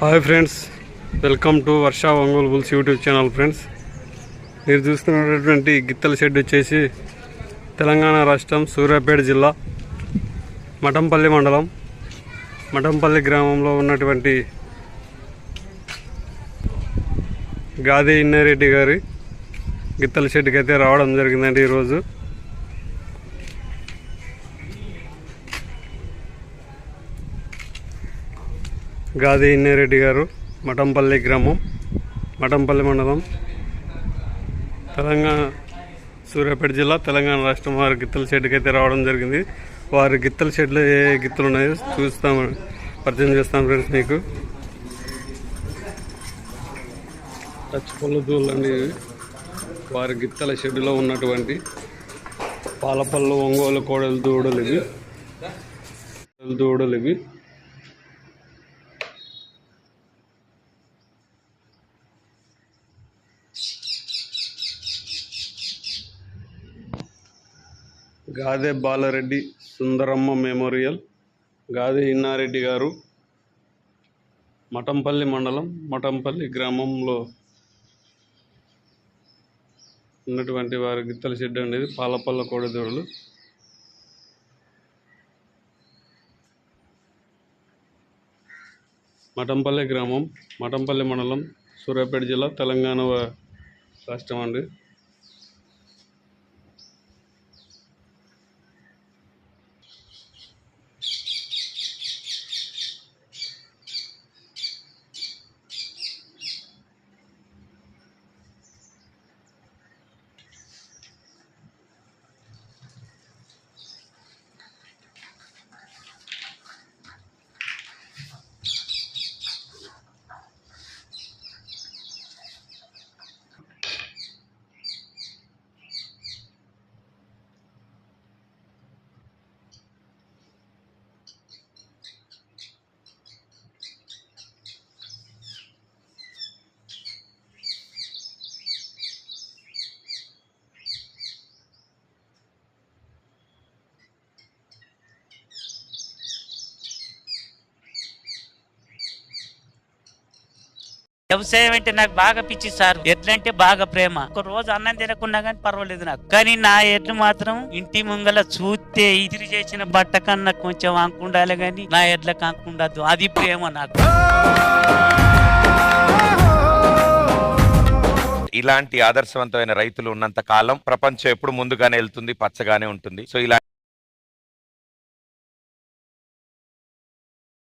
Hi friends welcome to Varsha Ongole bulls YouTube channel friends. మీరు చూస్తున్నటువంటి గిత్తల shed వచ్చేసి తెలంగాణ రాష్ట్రం సూర్యాపేట జిల్లా మఠంపల్లి మండలం. మఠంపల్లి గ్రామంలో ఉన్నటువంటి గాది ఇన్నారెడ్డి గారి గిత్తల షెడ్కి అయితే రావడం జరిగిందండి ఈరోజు. గాది ఇన్నారెడ్డి గారు మఠంపల్లి గ్రామం మఠంపల్లి మండలం తెలంగాణ సూర్యాపేట జిల్లా తెలంగాణ రాష్ట్రం వారి గిత్తల షెడ్కి అయితే రావడం జరిగింది. వారి గిత్తల షెడ్లో ఏ గిత్తలు ఉన్నాయో చూస్తాం పరిచయం చేస్తాం ఫ్రెండ్స్ మీకు. టచ్ పళ్ళు దూళ్ళండి వారి గిత్తల షెడ్లో ఉన్నటువంటి పాలపళ్ళు ఒంగోలు కోడలు దూడలు ఇవి. దూడలు ఇవి. గాదె బాలరెడ్డి సుందరమ్మ మెమోరియల్ గాదె ఇన్నారెడ్డి గారు మఠంపల్లి మండలం మఠంపల్లి గ్రామంలో ఉన్నటువంటి వారి గిత్తల షెడ్ అనేది పాలపల్ల కోడదూడలు. మఠంపల్లి గ్రామం మఠంపల్లి మండలం సూర్యాపేట జిల్లా తెలంగాణ రాష్ట్రం అండి. వ్యవసాయం అంటే నాకు బాగా పిచ్చి సార్. ఎట్లంటే బాగా ప్రేమ. ఒక రోజు అన్నం తినకుండా కానీ పర్వాలేదు నాకు. కానీ నా ఎడ్లు మాత్రం ఇంటి ముంగల చూస్తే ఇదిరి చేసిన బట్ట కన్నా కొంచెం అంకుండాలి కానీ నా ఎడ్లకు అంకుండదు అది ప్రేమ నాకు. ఇలాంటి ఆదర్శవంతమైన రైతులు ఉన్నంత కాలం ప్రపంచం ఎప్పుడు ముందుగానే వెళ్తుంది పచ్చగానే ఉంటుంది. సో ఇలా